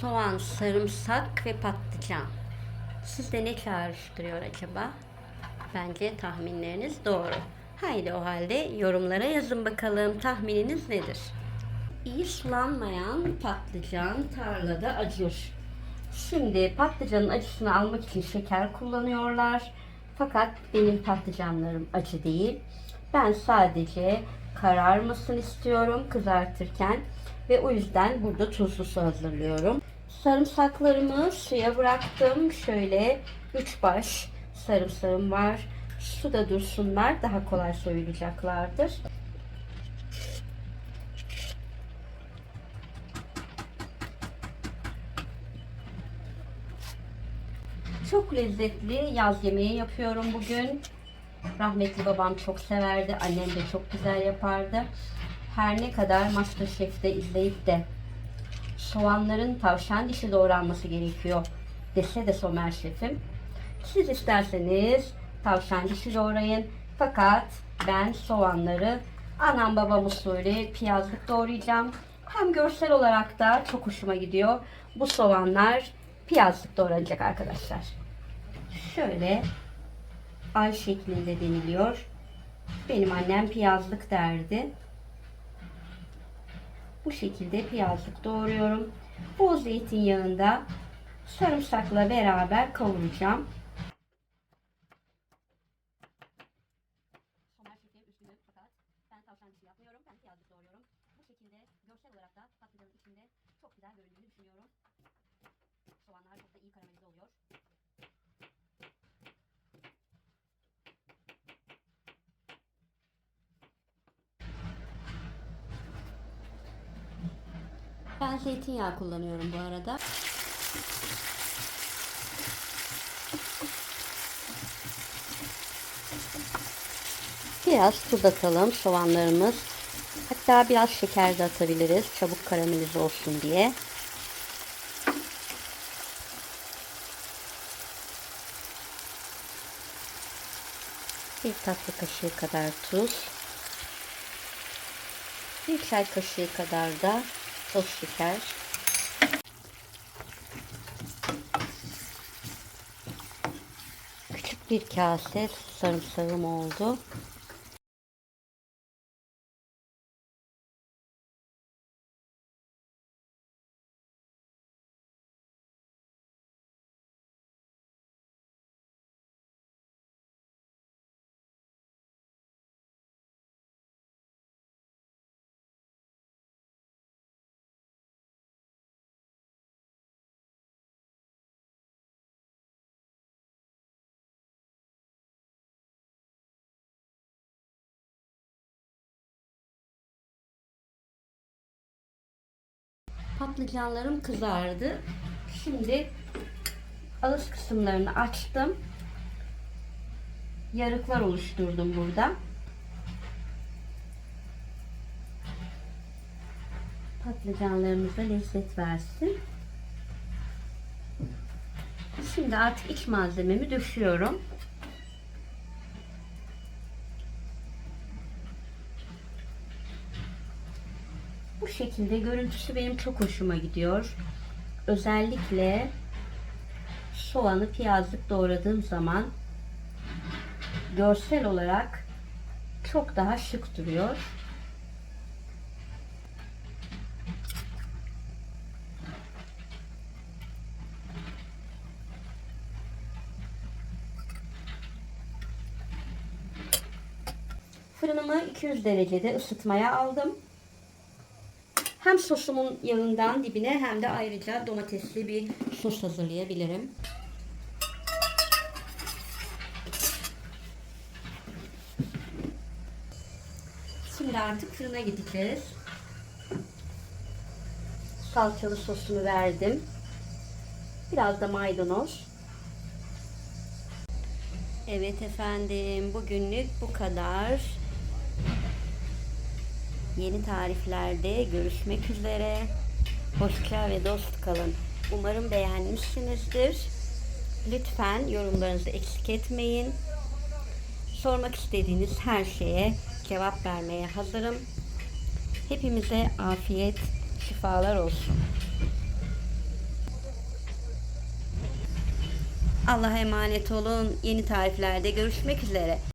soğan, sarımsak ve patlıcan. Sizde ne çağrıştırıyor acaba? Bence tahminleriniz doğru. Haydi o halde yorumlara yazın bakalım tahmininiz nedir? İyi sulanmayan patlıcan tarlada acır. Şimdi patlıcanın acısını almak için şeker kullanıyorlar. Fakat benim patlıcanlarım acı değil. Ben sadece kararmasın istiyorum kızartırken ve o yüzden burada tuzlu su hazırlıyorum. Sarımsaklarımı suya bıraktım. Şöyle 3 baş sarımsağım var. Suda dursunlar daha kolay soyulacaklardır. Çok lezzetli yaz yemeği yapıyorum bugün. Rahmetli babam çok severdi. Annem de çok güzel yapardı. Her ne kadar Masterchef'te izleyip de soğanların tavşan dişi doğranması gerekiyor dese de Somer şefim. Siz isterseniz tavşan dişi doğrayın. Fakat ben soğanları anam babam usulü piyazlık doğrayacağım. Hem görsel olarak da çok hoşuma gidiyor. Bu soğanlar piyazlık doğranacak arkadaşlar. Şöyle ay şeklinde deniliyor. Benim annem piyazlık derdi. Bu şekilde piyazlık doğruyorum. Bol zeytinyağında sarımsakla beraber kavuracağım. Ben piyazlık doğruyorum. Bu şekilde görsel olarak da patlıcanın içinde çok güzel göründüğünü düşünüyorum. Soğanlar çok da iyi karamelize oluyor. Ben zeytinyağı kullanıyorum bu arada. Biraz tuz atalım soğanlarımız. Hatta biraz şeker de atabiliriz. Çabuk karamelize olsun diye. Bir tatlı kaşığı kadar tuz. Bir çay kaşığı kadar da toz şeker. Küçük bir kase sarımsağım oldu. Patlıcanlarım kızardı. Şimdi ağız kısımlarını açtım. Yarıklar oluşturdum burada. Patlıcanlarımıza lezzet versin. Şimdi artık iç malzememi döşüyorum. Bu şekilde görüntüsü benim çok hoşuma gidiyor. Özellikle soğanı piyazlık doğradığım zaman görsel olarak çok daha şık duruyor. Fırınımı 200 derecede ısıtmaya aldım. Hem sosumun yağından dibine hem de ayrıca domatesli bir sos hazırlayabilirim. Şimdi artık fırına gideceğiz. Salçalı sosumu verdim. Biraz da maydanoz. Evet efendim bugünlük bu kadar. Yeni tariflerde görüşmek üzere. Hoşça ve dost kalın. Umarım beğenmişsinizdir. Lütfen yorumlarınızı eksik etmeyin. Sormak istediğiniz her şeye cevap vermeye hazırım. Hepimize afiyet, şifalar olsun. Allah'a emanet olun. Yeni tariflerde görüşmek üzere.